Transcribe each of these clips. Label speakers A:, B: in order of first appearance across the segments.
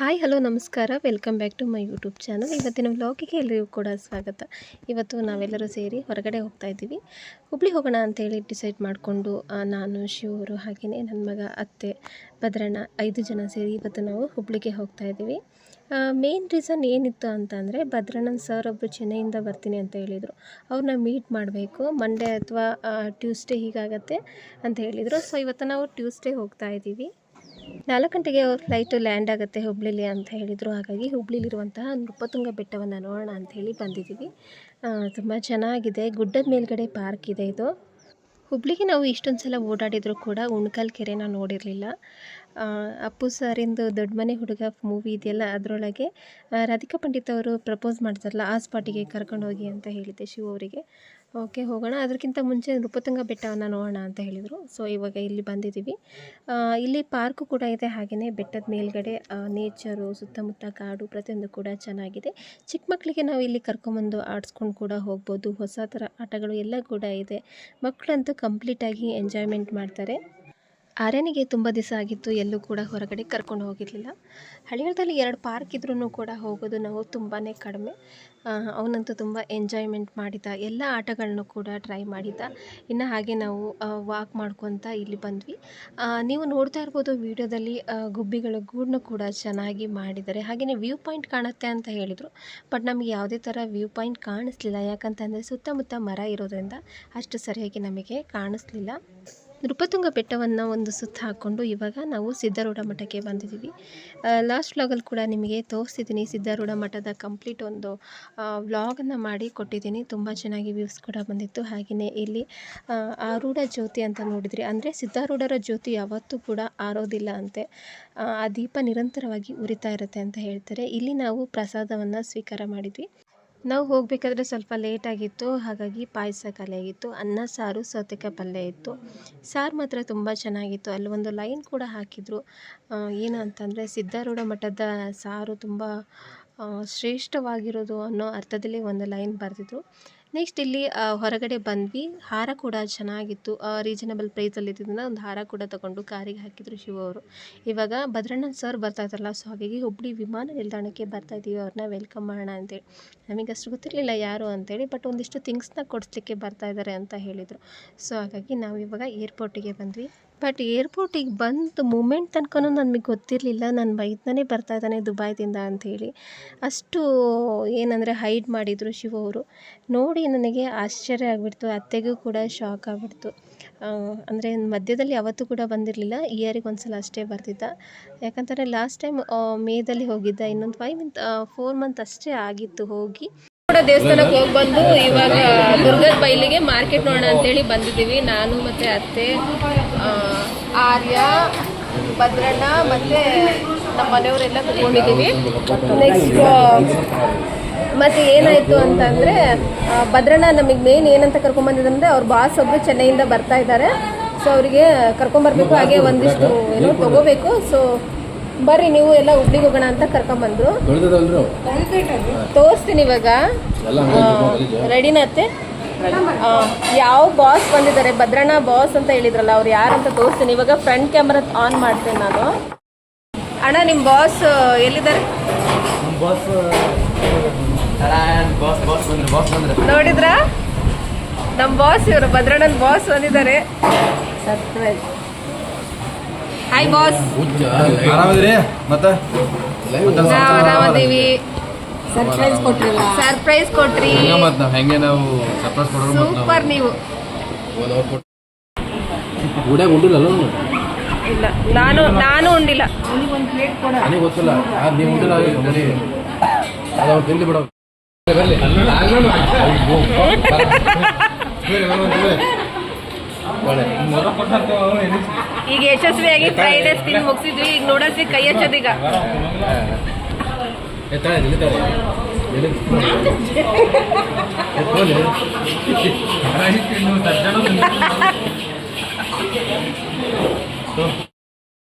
A: Hi, hello, ನಮಸ್ಕಾರ. Welcome back to my YouTube channel ಇವತ್ತಿನ ವ್ಲಾಗಿಗೆ ಎಲ್ಲರಿಗೂ ಕೂಡ ಸ್ವಾಗತ. ಇವತ್ತು ನಾವೆಲ್ಲರೂ ಸೇರಿ ಹೊರಗಡೆ ಹೋಗ್ತಾ ಇದ್ದೀವಿ. ಹುಬ್ಳಿ ಹೋಗೋಣ ಅಂತೇಳಿ ಡಿಸೈಡ್ ಮಾಡಿಕೊಂಡು ನಾನು ಶಿವರು ಹಾಗೆಯೇ ನನ್ನ ಮಗ, ಅತ್ತೆ, ಭದ್ರಣ್ಣ ಐದು ಜನ ಸೇರಿ ಇವತ್ತು ನಾವು ಹುಬ್ಳಿಗೆ ಹೋಗ್ತಾ ಇದ್ದೀವಿ. ಮೇನ್ ರೀಸನ್ ಏನಿತ್ತು ಅಂತಂದರೆ ಭದ್ರಣ್ಣನ ಸರ್ ಒಬ್ಬರು ಚೆನ್ನೈಯಿಂದ ಬರ್ತೀನಿ ಅಂತ ಹೇಳಿದರು. ಅವ್ರನ್ನ ಮೀಟ್ ಮಾಡಬೇಕು. ಮಂಡೇ ಅಥವಾ ಟ್ಯೂಸ್ಡೇ ಹೀಗಾಗತ್ತೆ ಅಂತ ಹೇಳಿದರು. ಸೊ ಇವತ್ತು ನಾವು ಟ್ಯೂಸ್ಡೇ ಹೋಗ್ತಾ ಇದ್ದೀವಿ. ನಾಲ್ಕು ಗಂಟೆಗೆ ಅವ್ರ ಫ್ಲೈಟು ಲ್ಯಾಂಡ್ ಆಗುತ್ತೆ ಹುಬ್ಳಿಲಿ ಅಂತ ಹೇಳಿದರು. ಹಾಗಾಗಿ ಹುಬ್ಳಿಲಿರುವಂತಹ ನೃಪತುಂಗ ಬೆಟ್ಟವನ್ನು ನೋಡೋಣ ಅಂತ ಹೇಳಿ ಬಂದಿದ್ದೀವಿ. ತುಂಬ ಚೆನ್ನಾಗಿದೆ. ಗುಡ್ಡದ ಮೇಲ್ಗಡೆ ಪಾರ್ಕ್ ಇದೆ ಇದು. ಹುಬ್ಳಿಗೆ ನಾವು ಇಷ್ಟೊಂದು ಸಲ ಓಡಾಡಿದರೂ ಕೂಡ ಉಣ್ಕಲ್ ಕೆರೆನ ನೋಡಿರಲಿಲ್ಲ. ಅಪ್ಪು ಸಾರಿಂದು ದೊಡ್ಡ ಮನೆ ಹುಡುಗ ಮೂವಿ ಇದೆಯಲ್ಲ ಅದರೊಳಗೆ ರಾಧಿಕಾ ಪಂಡಿತ್ ಅವರು ಪ್ರಪೋಸ್ ಮಾಡ್ತಾರಲ್ಲ, ಆ ಸ್ಪಾಟಿಗೆ ಕರ್ಕೊಂಡು ಹೋಗಿ ಅಂತ ಹೇಳಿದ್ದೆ ಶಿವ ಅವರಿಗೆ. ಓಕೆ, ಹೋಗೋಣ. ಅದಕ್ಕಿಂತ ಮುಂಚೆ ನೃಪತುಂಗ ಬೆಟ್ಟವನ್ನು ನೋಡೋಣ ಅಂತ ಹೇಳಿದರು. ಸೊ ಇವಾಗ ಇಲ್ಲಿ ಬಂದಿದ್ದೀವಿ. ಇಲ್ಲಿ ಪಾರ್ಕು ಕೂಡ ಇದೆ ಹಾಗೆಯೇ ಬೆಟ್ಟದ ಮೇಲ್ಗಡೆ ನೇಚರು ಸುತ್ತಮುತ್ತ ಕಾಡು ಪ್ರತಿಯೊಂದು ಕೂಡ ಚೆನ್ನಾಗಿದೆ. ಚಿಕ್ಕ ಮಕ್ಕಳಿಗೆ ನಾವು ಇಲ್ಲಿ ಕರ್ಕೊಂಬಂದು ಆಡಿಸ್ಕೊಂಡು ಕೂಡ ಹೋಗ್ಬೋದು. ಹೊಸ ಥರ ಆಟಗಳು ಎಲ್ಲ ಕೂಡ ಇದೆ. ಮಕ್ಕಳಂತೂ ಕಂಪ್ಲೀಟಾಗಿ ಎಂಜಾಯ್ಮೆಂಟ್ ಮಾಡ್ತಾರೆ. ಆರ್ಯನಿಗೆ ತುಂಬ ದಿವಸ ಆಗಿತ್ತು, ಎಲ್ಲೂ ಕೂಡ ಹೊರಗಡೆ ಕರ್ಕೊಂಡು ಹೋಗಿರಲಿಲ್ಲ. ಹಳ್ಳಿಗಳಲ್ಲಿ ಎರಡು ಪಾರ್ಕ್ ಇದ್ರೂ ಕೂಡ ಹೋಗೋದು ನಾವು ತುಂಬಾ ಕಡಿಮೆ. ಅವನಂತೂ ತುಂಬ ಎಂಜಾಯ್ಮೆಂಟ್ ಮಾಡಿದ, ಎಲ್ಲ ಆಟಗಳನ್ನು ಕೂಡ ಟ್ರೈ ಮಾಡಿದ್ದ ಇನ್ನು ಹಾಗೆ ನಾವು ವಾಕ್ ಮಾಡ್ಕೊತ ಇಲ್ಲಿ ಬಂದ್ವಿ. ನೀವು ನೋಡ್ತಾ ಇರ್ಬೋದು ವಿಡಿಯೋದಲ್ಲಿ ಗುಬ್ಬಿಗಳ ಗೂಡನ್ನು ಕೂಡ ಚೆನ್ನಾಗಿ ಮಾಡಿದ್ದಾರೆ. ಹಾಗೆಯೇ ವ್ಯೂ ಪಾಯಿಂಟ್ ಕಾಣುತ್ತೆ ಅಂತ ಹೇಳಿದರು ಬಟ್ ನಮಗೆ ಯಾವುದೇ ಥರ ವ್ಯೂ ಪಾಯಿಂಟ್ ಕಾಣಿಸ್ಲಿಲ್ಲ. ಯಾಕಂತಂದರೆ ಸುತ್ತಮುತ್ತ ಮರ ಇರೋದ್ರಿಂದ ಅಷ್ಟು ಸರಿಯಾಗಿ ನಮಗೆ ಕಾಣಿಸ್ಲಿಲ್ಲ. ನೃಪತುಂಗ ಬೆಟ್ಟವನ್ನು ಒಂದು ಸುತ್ತ ಹಾಕ್ಕೊಂಡು ಇವಾಗ ನಾವು ಸಿದ್ಧಾರೂಢ ಮಠಕ್ಕೆ ಬಂದಿದ್ದೀವಿ. ಲಾಸ್ಟ್ ವ್ಲಾಗಲ್ಲಿ ಕೂಡ ನಿಮಗೆ ತೋರಿಸಿದ್ದೀನಿ ಸಿದ್ಧಾರೂಢ ಮಠದ ಕಂಪ್ಲೀಟ್ ಒಂದು ವ್ಲಾಗನ್ನು ಮಾಡಿ ಕೊಟ್ಟಿದ್ದೀನಿ. ತುಂಬ ಚೆನ್ನಾಗಿ ವ್ಯೂಸ್ ಕೂಡ ಬಂದಿತ್ತು. ಹಾಗೆಯೇ ಇಲ್ಲಿ ಆರೂಢ ಜ್ಯೋತಿ ಅಂತ ನೋಡಿದ್ರಿ. ಅಂದರೆ ಸಿದ್ಧಾರೂಢರ ಜ್ಯೋತಿ ಯಾವತ್ತೂ ಕೂಡ ಆರೋದಿಲ್ಲ ಅಂತೆ. ಆ, ದೀಪ ನಿರಂತರವಾಗಿ ಉರಿತಾ ಇರುತ್ತೆ ಅಂತ ಹೇಳ್ತಾರೆ. ಇಲ್ಲಿ ನಾವು ಪ್ರಸಾದವನ್ನು ಸ್ವೀಕಾರ ಮಾಡಿದ್ವಿ. ನಾವು ಹೋಗಬೇಕಾದ್ರೆ ಸ್ವಲ್ಪ ಲೇಟಾಗಿತ್ತು ಹಾಗಾಗಿ ಪಾಯಸ ಖಾಲಿಯಾಗಿತ್ತು ಅನ್ನ, ಸಾರು, ಸೌತೆಕಾಯಿ ಪಲ್ಯ ಇತ್ತು. ಸಾರು ಮಾತ್ರ ತುಂಬ ಚೆನ್ನಾಗಿತ್ತು. ಅಲ್ಲಿ ಒಂದು ಲೈನ್ ಕೂಡ ಹಾಕಿದರು. ಏನು ಅಂತಂದರೆ ಸಿದ್ಧಾರೂಢ ಮಠದ ಸಾರು ತುಂಬ ಶ್ರೇಷ್ಠವಾಗಿರೋದು ಅನ್ನೋ ಅರ್ಥದಲ್ಲಿ ಒಂದು ಲೈನ್ ಬರೆದಿದ್ರು. ನೆಕ್ಸ್ಟ್ ಇಲ್ಲಿ ಹೊರಗಡೆ ಬಂದ್ವಿ. ಹಾರ ಕೂಡ ಚೆನ್ನಾಗಿತ್ತು. ರೀಸನಬಲ್ ಪ್ರೈಸಲ್ಲಿ ಇದ್ದಿದ್ದರಿಂದ ಒಂದು ಹಾರ ಕೂಡ ತಗೊಂಡು ಕಾರಿಗೆ ಹಾಕಿದ್ರು ಶಿವ ಅವರು. ಇವಾಗ ಭದ್ರಣ್ಣನ ಸರ್ ಬರ್ತಾ ಇದ್ದಾರಲ್ಲ ಸೊ ಹಾಗಾಗಿ ಹುಬ್ಳಿ ವಿಮಾನ ನಿಲ್ದಾಣಕ್ಕೆ ಬರ್ತಾ ಇದ್ದೀವಿ ಅವ್ರನ್ನ ವೆಲ್ಕಮ್ ಮಾಡೋಣ ಅಂತೇಳಿ. ನಮಗೆ ಅಷ್ಟು ಗೊತ್ತಿರಲಿಲ್ಲ ಯಾರು ಅಂತೇಳಿ ಬಟ್ ಒಂದಿಷ್ಟು ಥಿಂಗ್ಸ್ನ ಕೊಡಿಸ್ಲಿಕ್ಕೆ ಬರ್ತಾ ಇದ್ದಾರೆ ಅಂತ ಹೇಳಿದರು. ಸೊ ಹಾಗಾಗಿ ನಾವು ಇವಾಗ ಏರ್ಪೋರ್ಟಿಗೆ ಬಂದ್ವಿ. ಬಟ್ ಏರ್ಪೋರ್ಟಿಗೆ ಬಂದು ಮೂಮೆಂಟ್ ತನಕ ನನಗೆ ಗೊತ್ತಿರಲಿಲ್ಲ. ನನ್ನ ಬೈತಾನೆ ಬರ್ತಾ ಇದ್ದಾನೆ ದುಬಾಯ್ದಿಂದ ಅಂಥೇಳಿ ಅಷ್ಟು ಏನಂದರೆ ಹೈಡ್ ಮಾಡಿದರು ಶಿವ ಅವರು. ನೋಡಿ ನನಗೆ ಆಶ್ಚರ್ಯ ಆಗಿಬಿಡ್ತು. ಅತ್ತೆಗೂ ಕೂಡ ಶಾಕ್ ಆಗಿಬಿಡ್ತು. ಅಂದರೆ ಮಧ್ಯದಲ್ಲಿ ಯಾವತ್ತೂ ಕೂಡ ಬಂದಿರಲಿಲ್ಲ. ಇಯರಿಗೆ ಒಂದು ಸಲ ಅಷ್ಟೇ ಬರ್ತಿದ್ದ ಯಾಕಂತಂದರೆ ಲಾಸ್ಟ್ ಟೈಮ್ ಮೇದಲ್ಲಿ ಹೋಗಿದ್ದ ಇನ್ನೊಂದು ಫೈವ್ ಮಂತ್ ಫೋರ್ ಮಂತ್ ಅಷ್ಟೇ ಆಗಿತ್ತು ಹೋಗಿ. ದೇವಸ್ಥಾನಕ್ಕೆ ಹೋಗಿ ಬಂದು ಇವಾಗ ದುರ್ಗದ ಬೈಲಿಗೆ ಮಾರ್ಕೆಟ್ ನೋಡೋಣ ಅಂತೇಳಿ ಬಂದಿದ್ದೀವಿ. ನಾನು ಮತ್ತು ಅತ್ತೆ ಆರ್ಯ, ಭದ್ರಣ್ಣ ಮತ್ತು ನಮ್ಮ ಮನೆಯವರೆಲ್ಲ ಕುತ್ಕೊಂಡಿದ್ದೀವಿ. ನೆಕ್ಸ್ಟ್ ಮತ್ತು ಏನಾಯಿತು ಅಂತಂದರೆ ಭದ್ರಣ್ಣ ನಮಗೆ ಮೇನ್ ಏನಂತ ಕರ್ಕೊಂಬಂದಿದ್ದಂದರೆ ಅವ್ರ ಬಾಸ್ ಒಬ್ಬರು ಚೆನ್ನೈಯಿಂದ ಬರ್ತಾ ಇದ್ದಾರೆ. ಸೊ ಅವರಿಗೆ ಕರ್ಕೊಂಬರ್ಬೇಕು ಹಾಗೆ ಒಂದಿಷ್ಟು ಏನೋ ತಗೋಬೇಕು. ಸೊ ಬರ್ರಿ ನೀವು ಎಲ್ಲ ಹುಬ್ಳಿಗೆ ಹೋಗೋಣ ಅಂತ ಕರ್ಕೊಂಬಂದ್ರು.
B: ತೊಳೆದಲ್ರು
A: ತೋರಿಸ್ತೀನಿ ಇವಾಗ.
B: ರೆಡಿನ
A: ಅತ್ತೆ ಯಾವ ಬಾಸ್ ಬಂದಿದ್ದಾರೆ? ಭದ್ರಣ್ಣ ಬಾಸ್ ಅಂತ ಹೇಳಿದ್ರಲ್ಲ ಅವ್ರು ಯಾರಂತ ತೋರಿಸ್ತೀನಿ. ಇವಾಗ ಫ್ರಂಟ್ ಕ್ಯಾಮ್ರಾ ಆನ್ ಮಾಡ್ತೇನೆ ನಾನು. ಅಣ್ಣ ನಿಮ್ಮ ಬಾಸ್ ಎಲ್ಲಿದ್ದಾರೆ?
B: ಬಾಸ್ ಬಾಸ್ ಬಾಸ್ ಬಂದ್ರೆ ಬಾಸ್ ಬಂದ್ರೆ.
A: ನೋಡಿದ್ರ? ನಮ್ಮ ಬಾಸ್ ಇವರು ಭದ್ರಣ್ಣನ ಬಾಸ್ ಬಂದಿದ್ದಾರೆ. ಸರ್ಪ್ರೈಸ್ ಹಾಯ್ ಬಾಸ್
B: ಆರಾಮದ್ರಿ? ಮತ್ತೆ?
A: ನಾವು ಆರಾಮದೀವಿ.
C: ಸರ್ಪ್ರೈಸ್ ಕೊಟ್ರಲ್ಲ?
A: ಸರ್ಪ್ರೈಸ್ ಕೊಟ್ರಿ.
B: ಹಂಗ ಮತ್ ನಾವ್ ಹೆಂಗೆ ನಾವು ಸರ್ಪ್ರೈಸ್ ಕೊಡೋರು
A: ಸೂಪರ್ ನೀವು?
B: ಗುಡೆ ಉಂಡಿಲ್ಲ
A: ಇಲ್ಲ ನಾನು ನಾನು ಉಂಡಿಲ್ಲ.
B: ನನಗೆ ಗೊತ್ತಿಲ್ಲ. ಆದ್ ನೀವು ಉಂಡಿಲ್ಲ ಬರೀ ಅದು ಅವ್ರು ತಿಂದು ಬಿಡೋ ಬರ್ಲಿ.
A: ಈಗ ಯಶಸ್ವಿಯಾಗಿ ಫ್ರೈಡ್ ರೈಸ್ ತಿಂದು ಮುಗಿಸಿದ್ವಿ. ಈಗ ನೂಡಲ್ಸ್ ಕೈ ಹಚ್ಚೋದೀಗ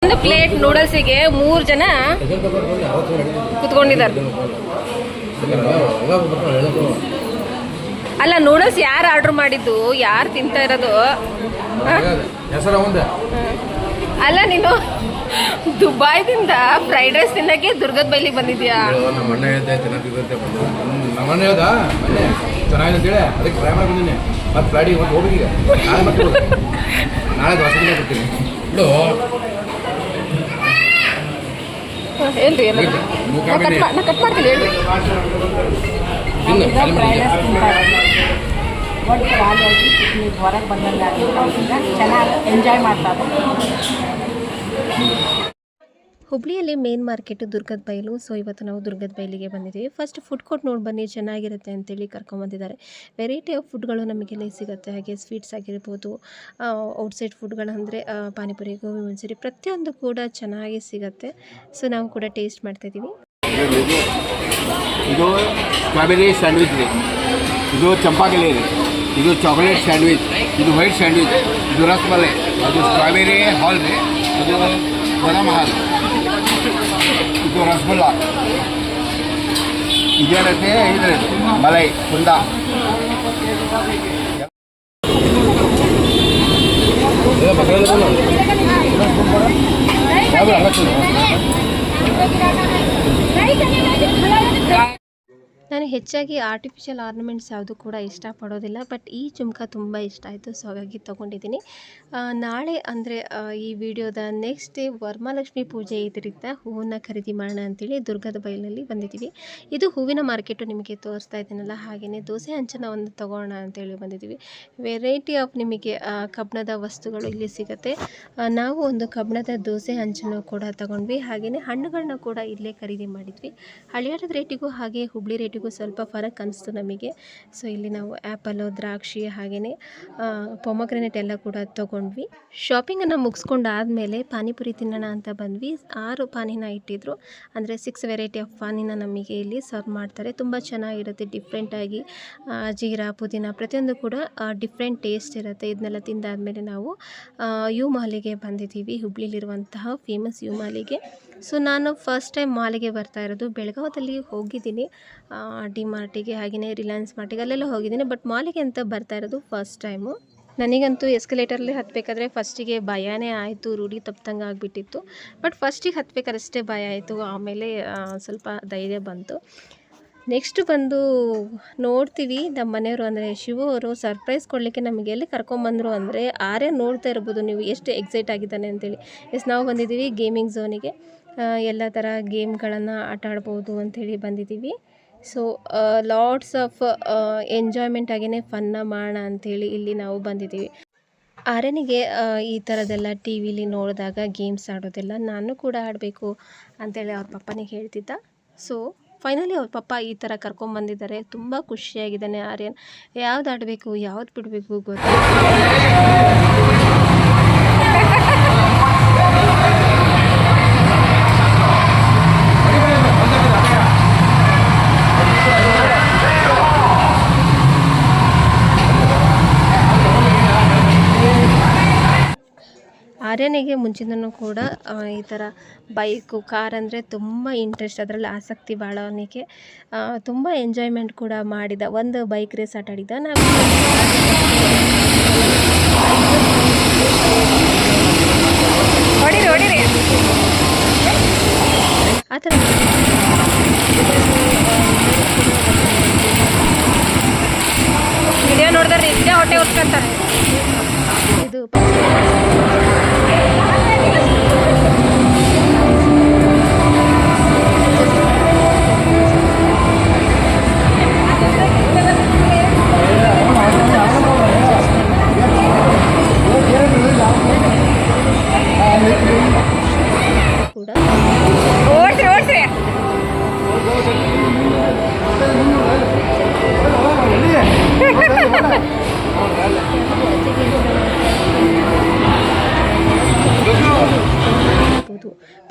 A: ಒಂದು ಪ್ಲೇಟ್ ನೂಡಲ್ಸಿಗೆ ಮೂರು ಜನ ಕುತ್ಕೊಂಡಿದ್ದಾರೆ. ಅಲ್ಲ ನೂಡಲ್ಸ್ ಯಾರು ಆರ್ಡರ್ ಮಾಡಿದ್ದು? ಯಾರು ತಿಂತಾ ಇರೋದು? ಹ?
B: ಹೆಸರ ಒಂದೇ
A: ಅಲ್ಲ ನೀನು ದುಬಾಯ್ದಿಂದ ಫ್ರೈಡ್ ರೈಸ್ ತಿನ್ನಕ್ಕೆ ದುರ್ಗದ ಬೈಲಿಗೆ ಬಂದಿದ್ಯಾ?
B: ಹೇಳು, ನಮ್ಮ ಅಣ್ಣ ಹೇಳ್ದೆ ತಿನ್ನತ್ತಿದಂತೆ ಬಂದು. ನಮ್ಮ ಅಣ್ಣ ಹೇಳ್ದ? ಮೊನ್ನೆ ಚೆನ್ನಾಗಿದೆ ಅಂತೇಳಿ ಅದಕ್ಕೆ ಟ್ರೈ ಮಾಡಿ ಬಂದಿನಿ ಮತ್ತೆ ಫ್ಲೈಟಿಗೆ ಮತ್ತೆ ಹೋಗ್ಬೇಕೀಗ ನಾಳೆ ಮತ್ತೆ ನಾಳೆ ಹೊಸ ದಿನ ಬರ್ತೀನಿ ಇಡು
A: ಹೇಳ್ರಿ ಎಲ್ಲ ಕಟ್ ಮಾಡ್ತೀನಿ ಹೇಳ್ರಿ
C: ಒಟ್ಟು ಪಿಕ್ನಿಕ್ ಹೊರಗೆ ಬಂದಂಗೆ ಆಗಿರೋದ್ರಿಂದ ಚೆನ್ನಾಗಿ ಎಂಜಾಯ್ ಮಾಡ್ತಾ
A: ಹುಬ್ಳಿಯಲ್ಲಿ ಮೇನ್ ಮಾರ್ಕೆಟ್ ದುರ್ಗದ ಬೈಲು ಸೊ ಇವತ್ತು ನಾವು ದುರ್ಗದ ಬೈಲಿಗೆ ಬಂದಿದ್ದೀವಿ. ಫಸ್ಟ್ ಫುಡ್ ಕೋರ್ಟ್ ನೋಡಿ ಬನ್ನಿ ಚೆನ್ನಾಗಿರುತ್ತೆ ಅಂತೇಳಿ ಕರ್ಕೊಂಬಂದಿದ್ದಾರೆ. ವೆರೈಟಿ ಆಫ್ ಫುಡ್ಗಳು ನಮಗೆಲ್ಲ ಸಿಗುತ್ತೆ. ಹಾಗೆ ಸ್ವೀಟ್ಸ್ ಆಗಿರ್ಬೋದು ಔಟ್ಸೈಡ್ ಫುಡ್ಗಳಂದರೆ ಪಾನಿಪುರಿ ಗೋಬಿ ಮಂಚೂರಿ ಪ್ರತಿಯೊಂದು ಕೂಡ ಚೆನ್ನಾಗಿ ಸಿಗುತ್ತೆ. ಸೊ ನಾವು ಕೂಡ ಟೇಸ್ಟ್ ಮಾಡ್ತಾಯಿದ್ದೀವಿ
D: ಇದು ಸ್ಟ್ರಾಬೆರಿ ಸ್ಯಾಂಡ್ವಿಚ್ ಇದೆ ಇದು ಚಂಪಾಗಲೇ ಇದೆ ಇದು ಚಾಕ್ಲೇಟ್ ಸ್ಯಾಂಡ್ವಿಚ್ ಇದು ವೈಟ್ ಸ್ಯಾಂಡ್ವಿಚ್ ಇದು ರಸಮಲೈ ಅದು ಸ್ಟ್ರಾಬೆರಿ ಹಾಲ್ ರೀ ಅದು ಬದಾಮ್ ಹಾಲ್ ಇದು ರಸಗುಲ್ಲ ಇದೇನೈತೆ ಇದು ಮಲೈ ಕುಂದ
B: ಏ, ಮಕ್ಕಳೆಲ್ಲ ಬಂದ್ರು. ಯಾವ ಅರವತ್ತು?
A: ನಾನು ಹೆಚ್ಚಾಗಿ ಆರ್ಟಿಫಿಷಿಯಲ್ ಆರ್ನಮೆಂಟ್ಸ್ ಯಾವುದು ಕೂಡ ಇಷ್ಟಪಡೋದಿಲ್ಲ ಬಟ್ ಈ ಜುಮ್ಕ ತುಂಬ ಇಷ್ಟ ಆಯಿತು ಸೊ ಹಾಗಾಗಿ ತೊಗೊಂಡಿದ್ದೀನಿ. ನಾಳೆ ಅಂದರೆ ಈ ವಿಡಿಯೋದ ನೆಕ್ಸ್ಟ್ ಡೇ ವರಮಹಾಲಕ್ಷ್ಮಿ ಪೂಜೆ ಇದರಿಂದ ಹೂವನ್ನ ಖರೀದಿ ಮಾಡೋಣ ಅಂತೇಳಿ ದುರ್ಗದ ಬೈಲಲ್ಲಿ ಬಂದಿದ್ದೀವಿ. ಇದು ಹೂವಿನ ಮಾರ್ಕೆಟು ನಿಮಗೆ ತೋರಿಸ್ತಾ ಇದ್ದೀನಲ್ಲ ಹಾಗೆಯೇ ದೋಸೆ ಹಂಚನ ಒಂದು ತೊಗೋಣ ಅಂತೇಳಿ ಬಂದಿದ್ದೀವಿ. ವೆರೈಟಿ ಆಫ್ ನಿಮಗೆ ಕಬ್ಬಣದ ವಸ್ತುಗಳು ಇಲ್ಲಿ ಸಿಗುತ್ತೆ. ನಾವು ಒಂದು ಕಬ್ಬಣದ ದೋಸೆ ಹಂಚನ ಕೂಡ ತಗೊಂಡ್ವಿ. ಹಾಗೆಯೇ ಹಣ್ಣುಗಳನ್ನ ಕೂಡ ಇಲ್ಲೇ ಖರೀದಿ ಮಾಡಿದ್ವಿ. ಹಳೆಯಾಟದ ರೇಟಿಗೂ ಹಾಗೆ ಹುಬ್ಳಿ ರೇಟಿಗೂ ಸ್ವಲ್ಪ ಫರಕ್ ಅನಿಸ್ತು ನಮಗೆ. ಸೊ ಇಲ್ಲಿ ನಾವು ಆ್ಯಪಲ್ಲು, ದ್ರಾಕ್ಷಿ ಹಾಗೆಯೇ ಪೊಮಗ್ರೆನೇಟ್ ಎಲ್ಲ ಕೂಡ ತೊಗೊಂಡ್ವಿ. ಶಾಪಿಂಗನ್ನು ಮುಗಿಸ್ಕೊಂಡು ಆದಮೇಲೆ ಪಾನಿಪುರಿ ತಿನ್ನೋಣ ಅಂತ ಬಂದ್ವಿ. ಆರು ಪಾನಿನ ಇಟ್ಟಿದ್ರು. ಅಂದರೆ ಸಿಕ್ಸ್ ವೆರೈಟಿ ಆಫ್ ಪಾನಿನ ನಮಗೆ ಇಲ್ಲಿ ಸರ್ವ್ ಮಾಡ್ತಾರೆ. ತುಂಬ ಚೆನ್ನಾಗಿರುತ್ತೆ ಡಿಫ್ರೆಂಟಾಗಿ ಜೀರಾ, ಪುದೀನ ಪ್ರತಿಯೊಂದು ಕೂಡ ಡಿಫ್ರೆಂಟ್ ಟೇಸ್ಟ್ ಇರುತ್ತೆ. ಇದನ್ನೆಲ್ಲ ತಿಂದಾದಮೇಲೆ ನಾವು ಯು ಮಾಲಿಗೆ ಬಂದಿದ್ದೀವಿ. ಹುಬ್ಳಿಲಿರುವಂತಹ ಫೇಮಸ್ ಯು ಮಾಲಿಗೆ ಸೊ ನಾನು ಫಸ್ಟ್ ಟೈಮ್ ಮಾಲಿಗೆ ಬರ್ತಾ ಇರೋದು. ಬೆಳಗಾವದಲ್ಲಿ ಹೋಗಿದ್ದೀನಿ. ಡಿ ಮಾರ್ಟಿಗೆ ಹಾಗೆಯೇ ರಿಲಯನ್ಸ್ ಮಾರ್ಟಿಗೆ ಅಲ್ಲೆಲ್ಲ ಹೋಗಿದ್ದೀನಿ. ಬಟ್ ಮಾಲಿಗೆ ಅಂತ ಬರ್ತಾ ಇರೋದು ಫಸ್ಟ್ ಟೈಮು ನನಗಂತೂ ಎಸ್ಕಲೇಟರಲ್ಲಿ ಹತ್ತಬೇಕಾದ್ರೆ ಫಸ್ಟಿಗೆ ಭಯನೇ ಆಯಿತು, ರೂಢಿ ತಪ್ಪಿದಂಗೆ ಆಗಿಬಿಟ್ಟಿತ್ತು. ಬಟ್ ಫಸ್ಟಿಗೆ ಹತ್ಬೇಕಾದ್ರಷ್ಟೇ ಭಯ ಆಯಿತು. ಆಮೇಲೆ ಸ್ವಲ್ಪ ಧೈರ್ಯ ಬಂತು. ನೆಕ್ಸ್ಟ್ ಬಂದು ನೋಡ್ತೀವಿ ನಮ್ಮ ಮನೆಯವರು ಅಂದರೆ ಶಿವ ಅವರು ಸರ್ಪ್ರೈಸ್ ಕೊಡಲಿಕ್ಕೆ ನಮಗೆ ಎಲ್ಲಿ ಕರ್ಕೊಂಬಂದರು ಅಂದರೆ ಆರೇ ನೋಡ್ತಾ ಇರ್ಬೋದು ನೀವು ಎಷ್ಟು ಎಕ್ಸೈಟ್ ಆಗಿದ್ದಾನೆ ಅಂತೇಳಿ. ಎಸ್ ನಾವು ಬಂದಿದ್ದೀವಿ ಗೇಮಿಂಗ್ ಝೋನಿಗೆ ಎಲ್ಲ ಥರ ಗೇಮ್ಗಳನ್ನು ಆಟ ಆಡ್ಬೋದು ಅಂಥೇಳಿ ಬಂದಿದ್ದೀವಿ. ಸೊ ಲಾಟ್ಸ್ ಆಫ್ ಎಂಜಾಯ್ಮೆಂಟ್ ಆಗಿನೇ ಫನ್ನ ಮಾಡೋಣ ಅಂಥೇಳಿ ಇಲ್ಲಿ ನಾವು ಬಂದಿದ್ದೀವಿ. ಆರ್ಯನಿಗೆ ಈ ಥರದ್ದೆಲ್ಲ ಟಿ ವಿಲಿ ನೋಡಿದಾಗ ಗೇಮ್ಸ್ ಆಡೋದೆಲ್ಲ ನಾನು ಕೂಡ ಆಡಬೇಕು ಅಂತೇಳಿ ಅವ್ರ ಪಪ್ಪನಿಗೆ ಹೇಳ್ತಿದ್ದ. ಸೊ ಫೈನಲಿ ಅವ್ರ ಪಪ್ಪ ಈ ಥರ ಕರ್ಕೊಂಬಂದಿದ್ದಾರೆ ತುಂಬ ಖುಷಿಯಾಗಿದ್ದಾನೆ ಆರ್ಯನ್. ಯಾವ್ದು ಆಡಬೇಕು, ಯಾವ್ದು ಬಿಡಬೇಕು ಗೊತ್ತಿಲ್ಲ. ಆರ್ಯನಿಗೆ ಮುಂಚಿಂದನೂ ಕೂಡ ಈ ಥರ ಬೈಕು ಕಾರ್ ಅಂದರೆ ತುಂಬ ಇಂಟ್ರೆಸ್ಟ್ ಅದರಲ್ಲಿ ಆಸಕ್ತಿ ಭಾಳ ಅವನಿಗೆ ತುಂಬ ಎಂಜಾಯ್ಮೆಂಟ್ ಕೂಡ ಮಾಡಿದ. ಒಂದು ಬೈಕ್ ರೇಸ್ ಆಟ ಆಡಿದ ನಾವು ಆ ಥರ
C: ವಿಡಿಯೋ ನೋಡಿದ್ರೆ ಇದೇ ಹೊಟ್ಟೆ ಉಟ್ಕೊಂತಾರೆ
A: ಇದು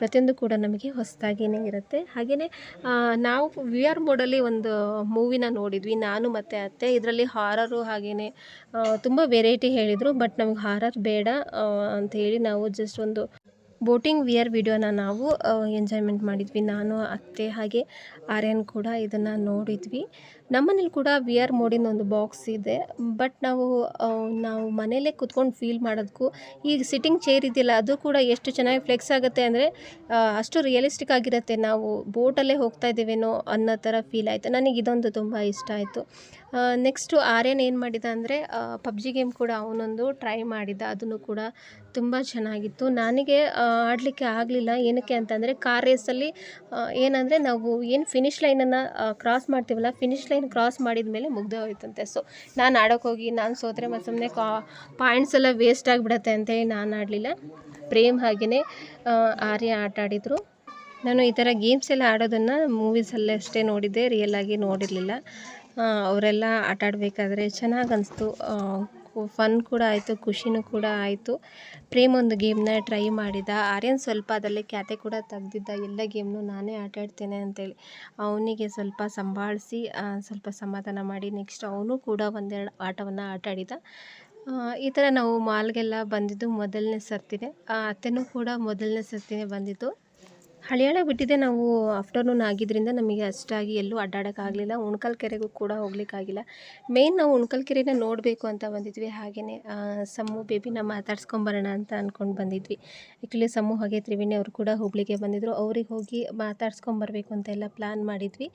A: ಪ್ರತಿಯೊಂದು ಕೂಡ ನಮಗೆ ಹೊಸದಾಗಿಯೇ ಇರುತ್ತೆ. ಹಾಗೆಯೇ ನಾವು ವಿ ಆರ್ ಮೋಡಲ್ಲಿ ಒಂದು ಮೂವಿನ ನೋಡಿದ್ವಿ. ನಾನು ಮತ್ತು ಅತ್ತೆ. ಇದರಲ್ಲಿ ಹಾರರು ಹಾಗೆಯೇ ತುಂಬ ವೆರೈಟಿ ಹೇಳಿದರು. ಬಟ್ ನಮಗೆ ಹಾರರ್ ಬೇಡ ಅಂತ ಹೇಳಿ ನಾವು ಜಸ್ಟ್ ಒಂದು ಬೋಟಿಂಗ್ ವಿಯರ್ ವಿಡಿಯೋನ ನಾವು ಎಂಜಾಯ್ಮೆಂಟ್ ಮಾಡಿದ್ವಿ. ನಾನು, ಅತ್ತೆ ಹಾಗೆ ಆರ್ಯನ್ ಕೂಡ ಇದನ್ನು ನೋಡಿದ್ವಿ. ನಮ್ಮನೇಲಿ ಕೂಡ ವಿಯರ್ ಮೋಡಿನ ಒಂದು ಬಾಕ್ಸ್ ಇದೆ. ಬಟ್ ನಾವು ನಾವು ಮನೇಲೇ ಕುತ್ಕೊಂಡು ಫೀಲ್ ಮಾಡೋದಕ್ಕೂ ಈಗ ಸಿಟ್ಟಿಂಗ್ ಚೇರ್ ಇದೆಯಲ್ಲ ಅದು ಕೂಡ ಎಷ್ಟು ಚೆನ್ನಾಗಿ ಫ್ಲೆಕ್ಸ್ ಆಗುತ್ತೆ ಅಂದರೆ ಅಷ್ಟು ರಿಯಲಿಸ್ಟಿಕ್ ಆಗಿರುತ್ತೆ. ನಾವು ಬೋಟಲ್ಲೇ ಹೋಗ್ತಾ ಇದ್ದೀವೇನೋ ಅನ್ನೋ ಥರ ಫೀಲ್ ಆಯಿತು. ನನಗೆ ಇದೊಂದು ತುಂಬ ಇಷ್ಟ ಆಯಿತು. ನೆಕ್ಸ್ಟು ಆರ್ಯನ್ ಏನು ಮಾಡಿದ ಅಂದರೆ ಪಬ್ಜಿ ಗೇಮ್ ಕೂಡ ಅವನೊಂದು ಟ್ರೈ ಮಾಡಿದ. ಅದನ್ನು ಕೂಡ ತುಂಬ ಚೆನ್ನಾಗಿತ್ತು. ನನಗೆ ಆಡಲಿಕ್ಕೆ ಆಗಲಿಲ್ಲ. ಏನಕ್ಕೆ ಅಂತಂದರೆ ಕಾರ್ ರೇಸಲ್ಲಿ ಏನಂದರೆ ನಾವು ಏನು ಫಿನಿಶ್ ಲೈನನ್ನು ಕ್ರಾಸ್ ಮಾಡ್ತೀವಲ್ಲ ಫಿನಿಶ್ ಲೈನ್ ಕ್ರಾಸ್ ಮಾಡಿದ ಮೇಲೆ ಮುಗ್ದೇ ಹೋಯ್ತಂತೆ. ಸೊ ನಾನು ಆಡೋಕ್ಕೋಗಿ ನಾನು ಸೋತ್ರೆ ಮತ್ತು ಸುಮ್ಮನೆ ಕಾ ಪಾಯಿಂಟ್ಸ್ ಎಲ್ಲ ವೇಸ್ಟ್ ಆಗಿಬಿಡತ್ತೆ ಅಂತೇಳಿ ನಾನು ಆಡಲಿಲ್ಲ. ಪ್ರೇಮ್ ಹಾಗೆಯೇ ಆರ್ಯ ಆಟ ಆಡಿದರು. ನಾನು ಈ ಥರ ಗೇಮ್ಸ್ ಎಲ್ಲ ಆಡೋದನ್ನು ಮೂವೀಸಲ್ಲೇ ಅಷ್ಟೇ ನೋಡಿದ್ದೆ ರಿಯಲ್ ಆಗಿ ನೋಡಿರಲಿಲ್ಲ. ಅವರೆಲ್ಲ ಆಟ ಆಡಬೇಕಾದ್ರೆ ಚೆನ್ನಾಗಿ ಅನಿಸ್ತು. ಫನ್ ಕೂಡ ಆಯಿತು, ಖುಷಿನೂ ಕೂಡ ಆಯಿತು. ಪ್ರೇಮ್ ಒಂದು ಗೇಮ್ನ ಟ್ರೈ ಮಾಡಿದ. ಆರ್ಯನ್ ಸ್ವಲ್ಪ ಅದರಲ್ಲಿ ಖ್ಯಾತೆ ಕೂಡ ತೆಗ್ದಿದ್ದ. ಎಲ್ಲ ಗೇಮ್ನು ನಾನೇ ಆಟ ಆಡ್ತೇನೆ ಅಂತೇಳಿ ಅವನಿಗೆ ಸ್ವಲ್ಪ ಸಂಭಾಳಿಸಿ ಸ್ವಲ್ಪ ಸಮಾಧಾನ ಮಾಡಿ ನೆಕ್ಸ್ಟ್ ಅವನು ಕೂಡ ಒಂದೆರಡು ಆಟವನ್ನು ಆಟ ಆಡಿದ. ಈ ಥರ ನಾವು ಮಾಲ್ಗೆಲ್ಲ ಬಂದಿದ್ದು ಮೊದಲನೇ ಸರ್ತಿನೇ. ಅತ್ತೆನೂ ಕೂಡ ಮೊದಲನೇ ಸರ್ತಿನೇ ಬಂದಿದ್ದು. ಹಳಿಯಾಳ ಬಿಟ್ಟಿದೆ ನಾವು ಆಫ್ಟರ್ನೂನ್ ಆಗಿದ್ದರಿಂದ ನಮಗೆ ಅಷ್ಟಾಗಿ ಎಲ್ಲೂ ಅಡ್ಡಾಡೋಕ್ಕಾಗಲಿಲ್ಲ. ಉಣ್ಕಲ್ ಕೆರೆಗೂ ಕೂಡ ಹೋಗ್ಲಿಕ್ಕಾಗಿಲ್ಲ. ಮೇಯ್ನ್ ನಾವು ಉಣ್ಕಲ್ ಕೆರೆನ ನೋಡಬೇಕು ಅಂತ ಬಂದಿದ್ವಿ. ಹಾಗೆಯೇ ಸಮ್ಮು ಬೇಬಿನ ಮಾತಾಡ್ಸ್ಕೊಂಬರೋಣ ಅಂತ ಅಂದ್ಕೊಂಡು ಬಂದಿದ್ವಿ. ಆ್ಯಕ್ಚುಲಿ ಸಮ್ಮು ಹಾಗೆ ತ್ರಿವೇಣಿ ಅವರು ಕೂಡ ಹುಬ್ಳಿಗೆ ಬಂದಿದ್ದರು ಅವ್ರಿಗೆ ಹೋಗಿ ಮಾತಾಡ್ಸ್ಕೊಂಬರ್ಬೇಕು ಅಂತ ಎಲ್ಲ ಪ್ಲ್ಯಾನ್ ಮಾಡಿದ್ವಿ.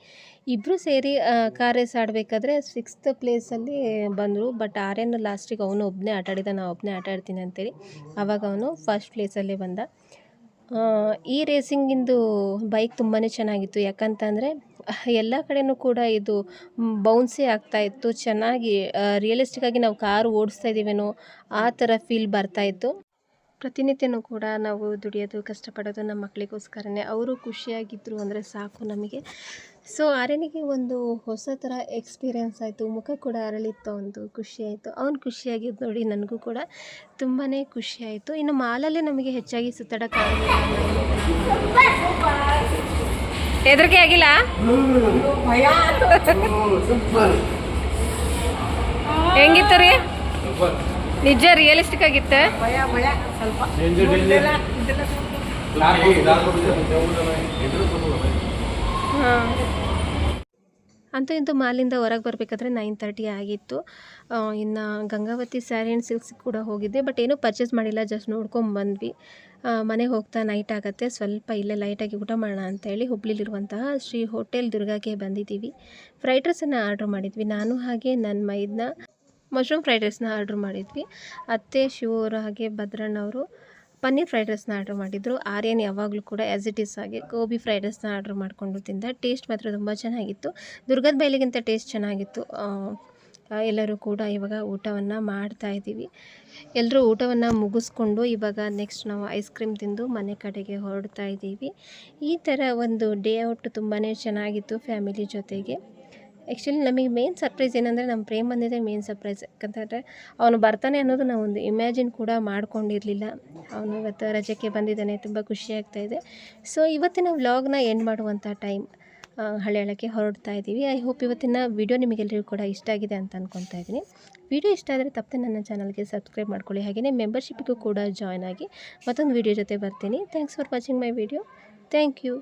A: ಇಬ್ಬರು ಸೇರಿ ಕಾರ್ ರೇಸ್ ಆಡಬೇಕಾದ್ರೆ ಸಿಕ್ಸ್ತ್ ಪ್ಲೇಸಲ್ಲಿ ಬಂದರು. ಬಟ್ ಆರ್ಯನ್ ಲಾಸ್ಟಿಗೆ ಅವನು ಒಬ್ಬನೇ ಆಟಾಡಿದ. ನಾ ಒಬ್ಬನೇ ಆಟಾಡ್ತೀನಿ ಅಂತೇಳಿ. ಆವಾಗ ಅವನು ಫಸ್ಟ್ ಪ್ಲೇಸಲ್ಲೇ ಬಂದ. ಈ ರೇಸಿಂಗಿಂದು ಬೈಕ್ ತುಂಬಾ ಚೆನ್ನಾಗಿತ್ತು. ಯಾಕಂತಂದರೆ, ಎಲ್ಲ ಕಡೆಯೂ ಕೂಡ ಇದು ಬೌನ್ಸೇ ಆಗ್ತಾಯಿತ್ತು ಚೆನ್ನಾಗಿ ರಿಯಲಿಸ್ಟಿಕ್ಕಾಗಿ ನಾವು ಕಾರ್ ಓಡಿಸ್ತಾ ಇದ್ದೀವೇನೋ, ಆ ಥರ ಫೀಲ್ ಬರ್ತಾಯಿತ್ತು ಪ್ರತಿನಿತ್ಯನೂ ಕೂಡ ನಾವು ದುಡಿಯೋದು, ಕಷ್ಟಪಡೋದು ನಮ್ಮ ಮಕ್ಕಳಿಗೋಸ್ಕರನೇ ಅವರು ಖುಷಿಯಾಗಿದ್ದರು ಅಂದರೆ ಸಾಕು ನಮಗೆ. ಸೊ ಆರ್ಯನಿಗೆ ಒಂದು ಹೊಸ ಥರ ಎಕ್ಸ್ಪೀರಿಯೆನ್ಸ್ ಆಯಿತು. ಮುಖ ಕೂಡ ಅರಳಿತ್ತು ಒಂದು ಖುಷಿ ಆಯಿತು. ಅವ್ನು ಖುಷಿಯಾಗಿದ್ದು ನೋಡಿ ನನಗೂ ಕೂಡ ತುಂಬಾ ಖುಷಿ ಆಯಿತು. ಇನ್ನು ಮಾಲಲ್ಲೇ ನಮಗೆ ಹೆಚ್ಚಾಗಿ ಸುತ್ತಾಡೋಕ್ಕಾಗಲಿಲ್ಲ ಹೆದರಿಕೆ ಆಗಿಲ್ಲ?
C: ಭಯ
A: ಹೆಂಗಿತ್ತು ರೀ? ನಿಜ ರಿಯಲಿಸ್ಟಿಕ್ ಆಗಿತ್ತೆ?
C: ಭಯ ಭಯ ಸ್ವಲ್ಪ
A: ಅಂತೂ ಇಂತೂ ಮಾಲಿಂದ ಹೊರಗೆ ಬರಬೇಕಾದ್ರೆ ನೈನ್ ತರ್ಟಿ ಆಗಿತ್ತು. ಇನ್ನು ಗಂಗಾವತಿ ಸ್ಯಾರಿ ಆ್ಯಂಡ್ ಸಿಲ್ಕ್ಸ್ ಕೂಡ ಹೋಗಿದ್ದೆ ಬಟ್ ಏನೂ ಪರ್ಚೇಸ್ ಮಾಡಿಲ್ಲ ಜಸ್ಟ್ ನೋಡ್ಕೊಂಡು ಬಂದ್ವಿ. ಮನೆಗೆ ಹೋಗ್ತಾ ನೈಟ್ ಆಗುತ್ತೆ, ಸ್ವಲ್ಪ ಇಲ್ಲೇ ಲೈಟಾಗಿ ಊಟ ಮಾಡೋಣ ಅಂತೇಳಿ ಹುಬ್ಳಿಲಿರುವಂತಹ ಶ್ರೀ ಹೋಟೆಲ್ ದುರ್ಗಾಗೆ ಬಂದಿದ್ದೀವಿ. ಫ್ರೈಡ್ ರೈಸನ್ನು ಆರ್ಡ್ರ್ ಮಾಡಿದ್ವಿ. ನಾನು ಹಾಗೆ ನನ್ನ ಮೈದನ್ನ ಮಶ್ರೂಮ್ ಫ್ರೈಡ್ ರೈಸ್ನ ಆರ್ಡ್ರ್ ಮಾಡಿದ್ವಿ. ಅತ್ತೆ, ಶಿವರು ಹಾಗೆ ಭದ್ರಣ್ಣವರು ಪನ್ನೀರ್ ಫ್ರೈಡ್ ರೈಸ್ನ ಆರ್ಡ್ರ್ ಮಾಡಿದ್ರು. ಆರ್ಯನ್ ಯಾವಾಗಲೂ ಕೂಡ ಆ್ಯಸ್ ಇಟ್ ಈಸ್ ಆಗಿ ಗೋಬಿ ಫ್ರೈಡ್ ರೈಸ್ನ ಆರ್ಡ್ರ್ ಮಾಡಿಕೊಂಡು ತಿಂದ. ಟೇಸ್ಟ್ ಮಾತ್ರ ತುಂಬ ಚೆನ್ನಾಗಿತ್ತು. ದುರ್ಗದ ಬೈಲಿಗಿಂತ ಟೇಸ್ಟ್ ಚೆನ್ನಾಗಿತ್ತು. ಎಲ್ಲರೂ ಕೂಡ ಇವಾಗ ಊಟವನ್ನು ಮಾಡ್ತಾ ಇದ್ದೀವಿ. ಎಲ್ಲರೂ ಊಟವನ್ನು ಮುಗಿಸ್ಕೊಂಡು ಇವಾಗ ನೆಕ್ಸ್ಟ್ ನಾವು ಐಸ್ ಕ್ರೀಮ್ ತಿಂದು ಮನೆ ಕಡೆಗೆ ಹೊರಡ್ತಾ ಇದ್ದೀವಿ. ಈ ಥರ ಒಂದು ಡೇ ಔಟ್ ತುಂಬಾ ಚೆನ್ನಾಗಿತ್ತು ಫ್ಯಾಮಿಲಿ ಜೊತೆಗೆ. ಆ್ಯಕ್ಚುಲಿ ನಮಗೆ ಮೇನ್ ಸರ್ಪ್ರೈಸ್ ಏನಂದರೆ ನಮ್ಮ ಪ್ರೇಮ್ ಬಂದಿದೆ ಮೇನ್ ಸರ್ಪ್ರೈಸ್ ಯಾಕಂತಂದರೆ ಅವನು ಬರ್ತಾನೆ ಅನ್ನೋದು ನಾವು ಒಂದು ಇಮ್ಯಾಜಿನ್ ಕೂಡ ಮಾಡ್ಕೊಂಡಿರಲಿಲ್ಲ. ಅವನು ಇವತ್ತು ರಜಕ್ಕೆ ಬಂದಿದ್ದಾನೆ, ತುಂಬ ಖುಷಿ ಆಗ್ತಾ ಇದೆ. ಸೊ ಇವತ್ತಿನ ವ್ಲಾಗ್ನ ಎಂಡ್ ಮಾಡುವಂಥ ಟೈಮ್ ಹಳೆಯಳಕ್ಕೆ ಹೊರಡ್ತಾ ಇದ್ದೀವಿ ಐ ಹೋಪ್ ಇವತ್ತಿನ ವಿಡಿಯೋ ನಿಮಗೆಲ್ಲರಿಗೂ ಕೂಡ ಇಷ್ಟ ಆಗಿದೆ ಅಂತ ಅಂದ್ಕೊತಾ ಇದ್ದೀನಿ. ವಿಡಿಯೋ ಇಷ್ಟ ಆದರೆ ತಪ್ಪದೆ ನನ್ನ ಚಾನಲ್ಗೆ ಸಬ್ಸ್ಕ್ರೈಬ್ ಮಾಡ್ಕೊಳ್ಳಿ. ಹಾಗೆಯೇ ಮೆಂಬರ್ಶಿಪ್ಗೂ ಕೂಡ ಜಾಯ್ನ್ ಆಗಿ ಮತ್ತೊಂದು ವಿಡಿಯೋ ಜೊತೆ ಬರ್ತೀನಿ. Thanks for watching my video thank you